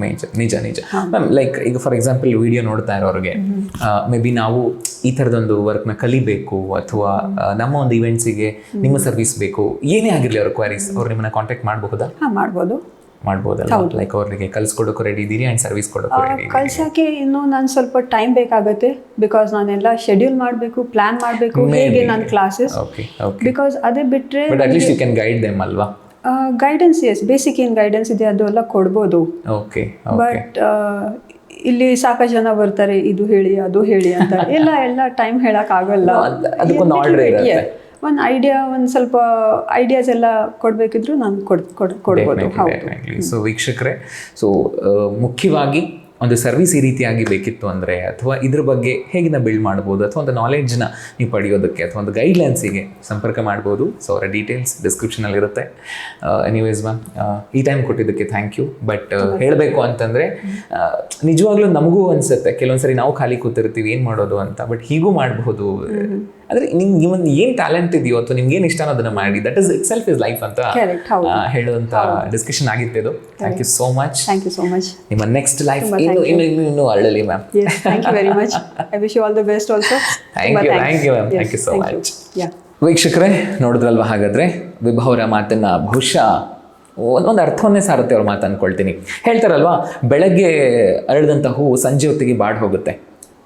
S1: ನಿಜ ನಿಜ ನಿಜ. ಮ್ಯಾಮ್ ಲೈಕ್ ಈಗ ಫಾರ್ ಎಕ್ಸಾಂಪಲ್ ವಿಡಿಯೋ ನೋಡ್ತಾ ಇರೋರಿಗೆ ಮೇ ಬಿ ನಾವು ಈ ಥರದೊಂದು ವರ್ಕ್ನ ಕಲಿಬೇಕು ಅಥವಾ ನಮ್ಮ ಒಂದು ಇವೆಂಟ್ಸಿಗೆ ನಿಮ್ಮ ಸರ್ವಿಸ್ ಬೇಕು ಏನೇ ಆಗಿರಲಿ ಅವ್ರ ಕ್ವಾರೀಸ್ ಅವ್ರು ನಿಮ್ಮನ್ನ ಕಾಂಟ್ಯಾಕ್ಟ್ ಮಾಡಬಹುದಾ?
S2: ಹಾಂ ಮಾಡ್ಬೋದು.
S1: ಮಾಡ್ಬೋದಲ್ಲ? ಲೈಕ್ ಅವ್ರಿಗೆ ಕಲ್ಸ್ಕೊಡೋಕೆ ರೆಡಿ ಇದ್ದೀರಿ ಆ್ಯಂಡ್ ಸರ್ವಿಸ್ ಕೊಡೋಕೆ ರೆಡಿ
S2: ಕಳ್ಸೋಕ್ಕೆ ಇನ್ನೂ ನಾನು ಸ್ವಲ್ಪ ಟೈಮ್ ಬೇಕಾಗುತ್ತೆ ಬಿಕಾಸ್ ನಾನೆಲ್ಲ ಶೆಡ್ಯೂಲ್ ಮಾಡಬೇಕು ಪ್ಲಾನ್ ಮಾಡಬೇಕು ಹೇಗೆ ನನ್ನ ಕ್ಲಾಸಸ್ ಬಿಕಾಸ್ ಅದೇ ಬಿಟ್ಟರೆ
S1: but at least you can guide them ಅಲ್ವಾ?
S2: ಗೈಡೆನ್ಸ್ ಎಸ್ ಬೇಸಿಕ್ ಏನು ಗೈಡೆನ್ಸ್ ಇದೆ ಅದು ಎಲ್ಲ ಕೊಡ್ಬೋದು.
S1: ಓಕೆ
S2: ಬಟ್ ಇಲ್ಲಿ ಸಾಕಷ್ಟು ಜನ ಬರ್ತಾರೆ ಇದು ಹೇಳಿ ಅದು ಹೇಳಿ ಅಂತ. ಎಲ್ಲ ಎಲ್ಲ ಟೈಮ್ ಹೇಳಕ್ ಆಗಲ್ಲ.
S1: ಅದಕ್ಕೊಂದು ಇರುತ್ತೆ.
S2: ಒಂದು ಐಡಿಯಾ ಒಂದು ಸ್ವಲ್ಪ ಐಡಿಯಾಸ್ ಎಲ್ಲ ಕೊಡಬೇಕಿದ್ರು ನಾನು ಕೊಡ್ ಕೊಡ್ ಕೊಡ್ಬೋದು. ಹೌದು.
S1: ಸೊ ವೀಕ್ಷಕರೇ ಸೊ ಮುಖ್ಯವಾಗಿ ಒಂದು ಸರ್ವಿಸ್ ಈ ರೀತಿಯಾಗಿ ಬೇಕಿತ್ತು ಅಂದರೆ ಅಥವಾ ಇದ್ರ ಬಗ್ಗೆ ಹೇಗಿನ ಬಿಲ್ಡ್ ಮಾಡ್ಬೋದು ಅಥವಾ ಒಂದು ನಾಲೆಡ್ಜ್ನ ನೀವು ಪಡೆಯೋದಕ್ಕೆ ಅಥವಾ ಒಂದು ಗೈಡ್ಲೈನ್ಸಿಗೆ ಸಂಪರ್ಕ ಮಾಡ್ಬೋದು. ಸೊ ಅವರ ಡೀಟೇಲ್ಸ್ ಡಿಸ್ಕ್ರಿಪ್ಷನಲ್ಲಿರುತ್ತೆ ಎನಿವೇಸ್ ಮ್ಯಾಮ್ ಈ ಟೈಮ್ ಕೊಟ್ಟಿದ್ದಕ್ಕೆ ಥ್ಯಾಂಕ್ ಯು ಬಟ್ ಹೇಳಬೇಕು ಅಂತಂದರೆ ನಿಜವಾಗ್ಲೂ ನಮಗೂ ಅನಿಸುತ್ತೆ. ಕೆಲವೊಂದ್ಸರಿ ನಾವು ಖಾಲಿ ಕೂತಿರ್ತೀವಿ ಏನು ಮಾಡೋದು ಅಂತ. ಬಟ್ ಹೀಗೂ ಮಾಡಬಹುದು. ಅಂದರೆ ನಿಮ್ಗೆ ಒಂದು ಏನು ಟ್ಯಾಲೆಂಟ್ ಇದೆಯೋ ಅಥವಾ ನಿಮ್ಗೆ ಏನು ಇಷ್ಟ ಅದನ್ನ ಮಾಡಿ that is itself is life ಅಂತ ಹೇಳುವಂತ ಡಿಸ್ಕಷನ್ ಆಗಿತ್ತು thank you so much
S2: thank you so much
S1: ನಿಮ್ಮ ನೆಕ್ಸ್ಟ್ ಲೈಫ್ ಇನ್ನು ಇನ್ನು ಇನ್ನು ಇನ್ನು ಅರಳಲಿ ma'am
S2: thank you very much I wish you all the best also
S1: thank you thank you ma'am thank you so much
S2: yeah
S1: ವೀಕ್ಷಕರೇ ನೋಡಿದ್ರಲ್ವ ಹಾಗಾದ್ರೆ? ವಿಭವರ ಮಾತನ್ನ ಬಹುಶಃ ಒಂದೊಂದು ಅರ್ಥವನ್ನೇ ಸಾರುತ್ತೆ ಅವ್ರ ಮಾತು ಅನ್ಕೊಳ್ತೀನಿ ಹೇಳ್ತಾರಲ್ವಾ ಬೆಳಗ್ಗೆ ಅರಳಿದಂಥ ಹೂವು ಸಂಜೆ ಹೊತ್ತಿಗೆ ಬಾಡ್ ಹೋಗುತ್ತೆ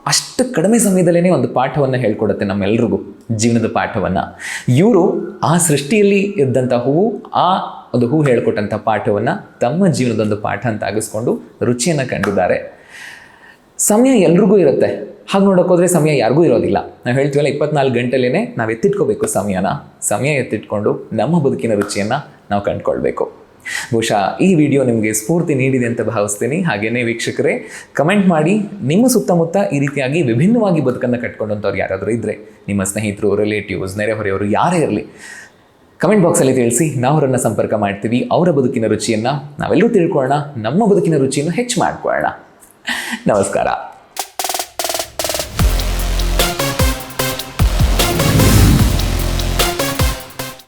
S1: ಅಷ್ಟು ಕಡಿಮೆ ಸಮಯದಲ್ಲೇ ಒಂದು ಪಾಠವನ್ನು ಹೇಳ್ಕೊಡುತ್ತೆ ನಮ್ಮೆಲ್ರಿಗೂ ಜೀವನದ ಪಾಠವನ್ನು. ಇವರು ಆ ಸೃಷ್ಟಿಯಲ್ಲಿ ಇದ್ದಂಥ ಹೂವು, ಆ ಒಂದು ಹೂ ಹೇಳ್ಕೊಟ್ಟಂಥ ಪಾಠವನ್ನು ತಮ್ಮ ಜೀವನದೊಂದು ಪಾಠ ಅಂತ ಆಗಿಸ್ಕೊಂಡು ರುಚಿಯನ್ನು ಕಂಡಿದ್ದಾರೆ. ಸಮಯ ಎಲ್ರಿಗೂ ಇರುತ್ತೆ. ಹಾಗೆ ನೋಡೋಕ್ಕೋದ್ರೆ ಸಮಯ ಯಾರಿಗೂ ಇರೋದಿಲ್ಲ. ನಾವು ಹೇಳ್ತೀವಲ್ಲ ಇಪ್ಪತ್ನಾಲ್ಕು ಗಂಟೆಲೇ ನಾವು ಎತ್ತಿಟ್ಕೋಬೇಕು ಸಮಯನ. ಸಮಯ ಎತ್ತಿಟ್ಕೊಂಡು ನಮ್ಮ ಬದುಕಿನ ರುಚಿಯನ್ನು ನಾವು ಕಂಡುಕೊಳ್ಬೇಕು. ಬಹುಶಃ ಈ ವಿಡಿಯೋ ನಿಮಗೆ ಸ್ಫೂರ್ತಿ ನೀಡಿದೆ ಅಂತ ಭಾವಿಸ್ತೀನಿ. ಹಾಗೆಯೇ ವೀಕ್ಷಕರೇ, ಕಮೆಂಟ್ ಮಾಡಿ, ನಿಮ್ಮ ಸುತ್ತಮುತ್ತ ಈ ರೀತಿಯಾಗಿ ವಿಭಿನ್ನವಾಗಿ ಬದುಕನ್ನು ಕಟ್ಕೊಂಡಂಥವ್ರು ಯಾರಾದರೂ ಇದ್ದರೆ ನಿಮ್ಮ ಸ್ನೇಹಿತರು ರಿಲೇಟಿವ್ಸ್ ನೆರೆಹೊರೆಯವರು ಯಾರೇ ಇರಲಿ, ಕಮೆಂಟ್ ಬಾಕ್ಸಲ್ಲಿ ತಿಳಿಸಿ, ನಾವು ಅವರನ್ನು ಸಂಪರ್ಕ ಮಾಡ್ತೀವಿ. ಅವರ ಬದುಕಿನ ರುಚಿಯನ್ನು ನಾವೆಲ್ಲರೂ ತಿಳ್ಕೊಳ್ಳೋಣ, ನಮ್ಮ ಬದುಕಿನ ರುಚಿಯನ್ನು ಹೆಚ್ಚು ಮಾಡ್ಕೊಳ್ಳೋಣ. ನಮಸ್ಕಾರ.